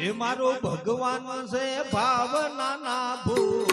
એ મારો ભગવાન છે ભાવનાના ભૂખ્યા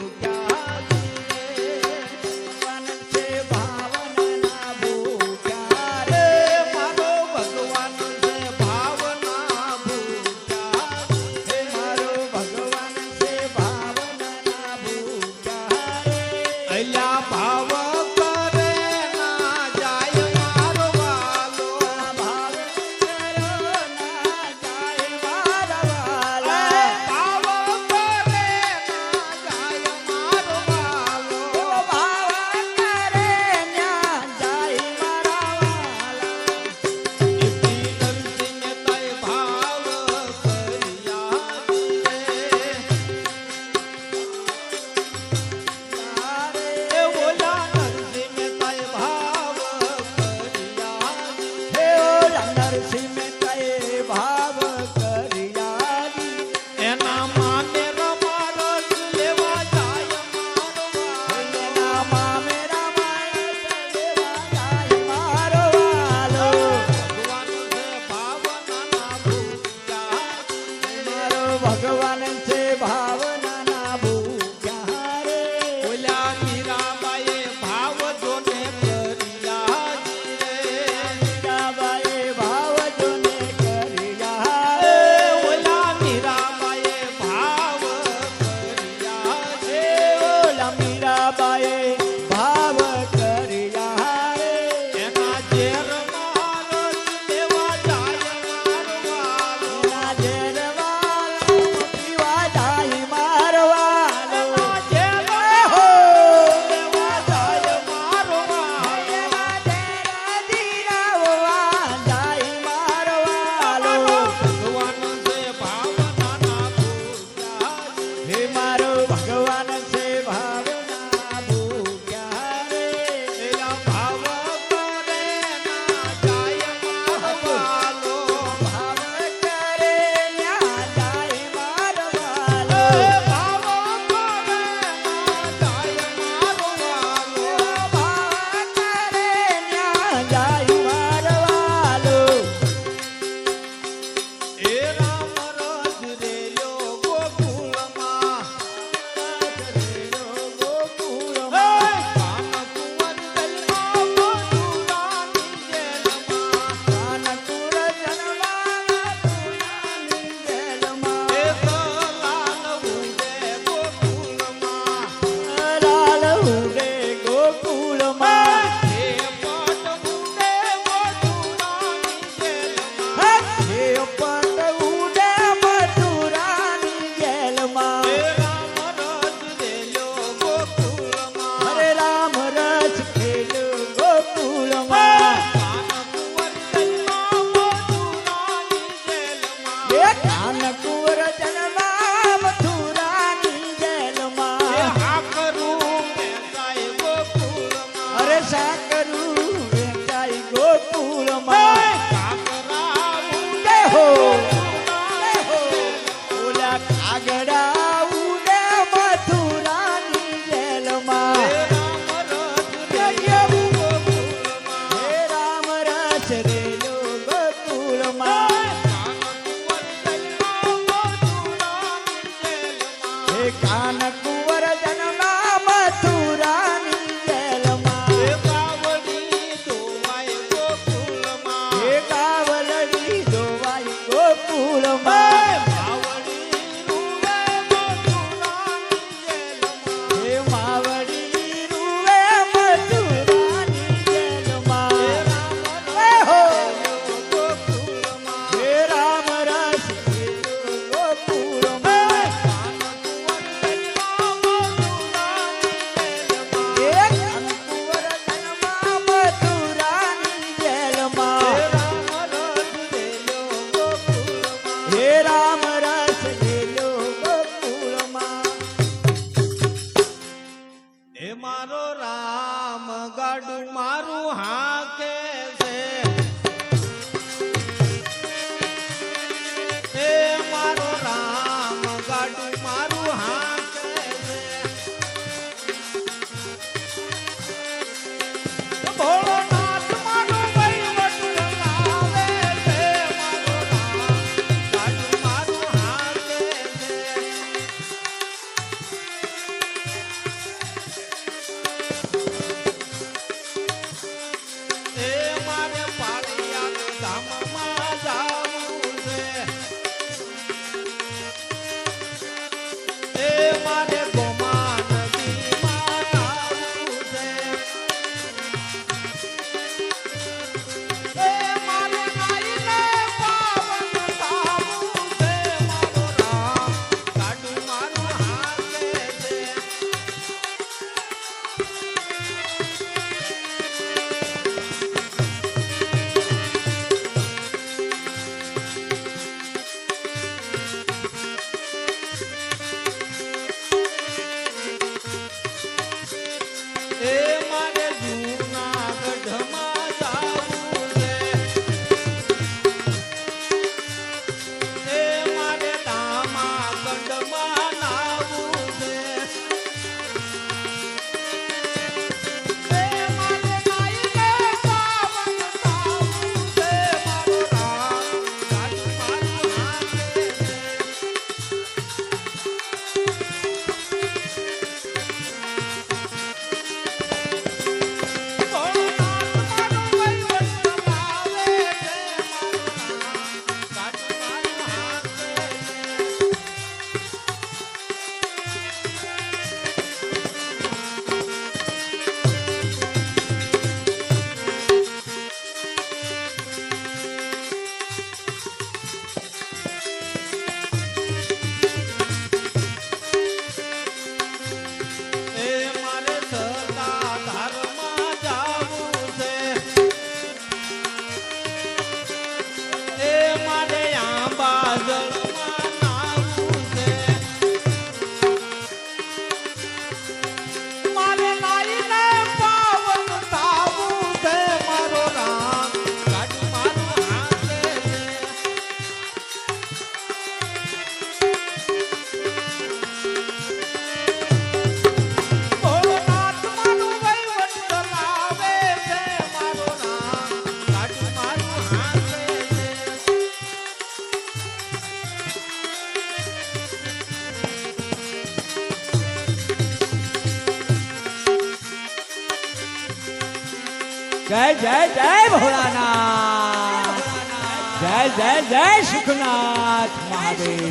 જય સુખનાથ મહાદેવ.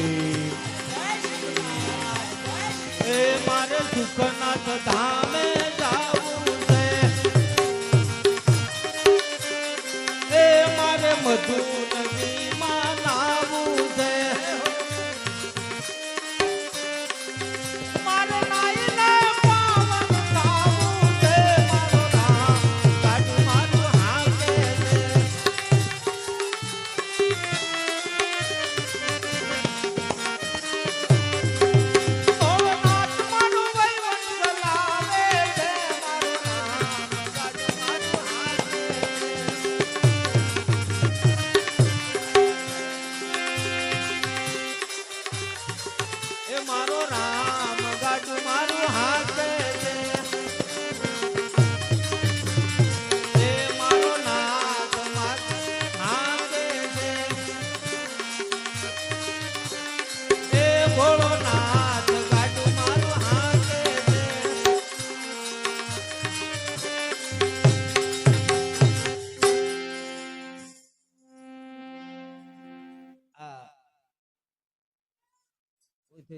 મારે સુખનાથ ધામે જાઓ. છે.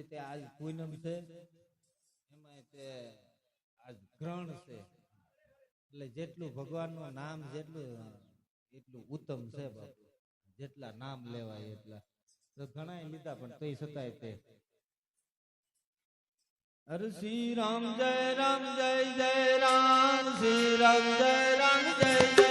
તે આજ છે. એટલે જેટલું ભગવાનનું નામ, જેટલું, એટલું ઉત્તમ છે બાપુ. જેટલા નામ લેવાય એટલા. ઘણા લીધા પણ તોય છતાંય તે. હર શ્રી રામ જય રામ જય જય રામ, શ્રી રામ જય રામ જય જય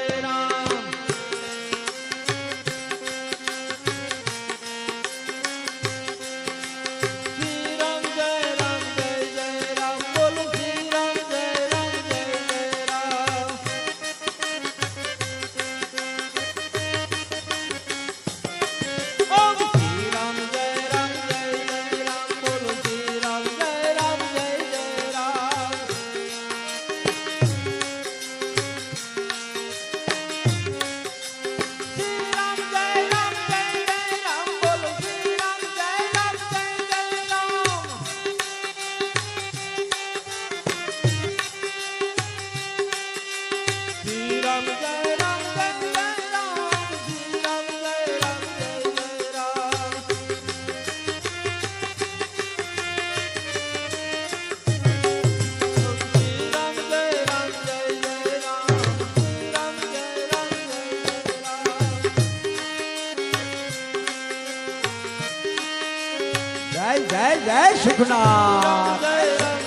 来来来辛苦了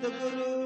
सदगुरु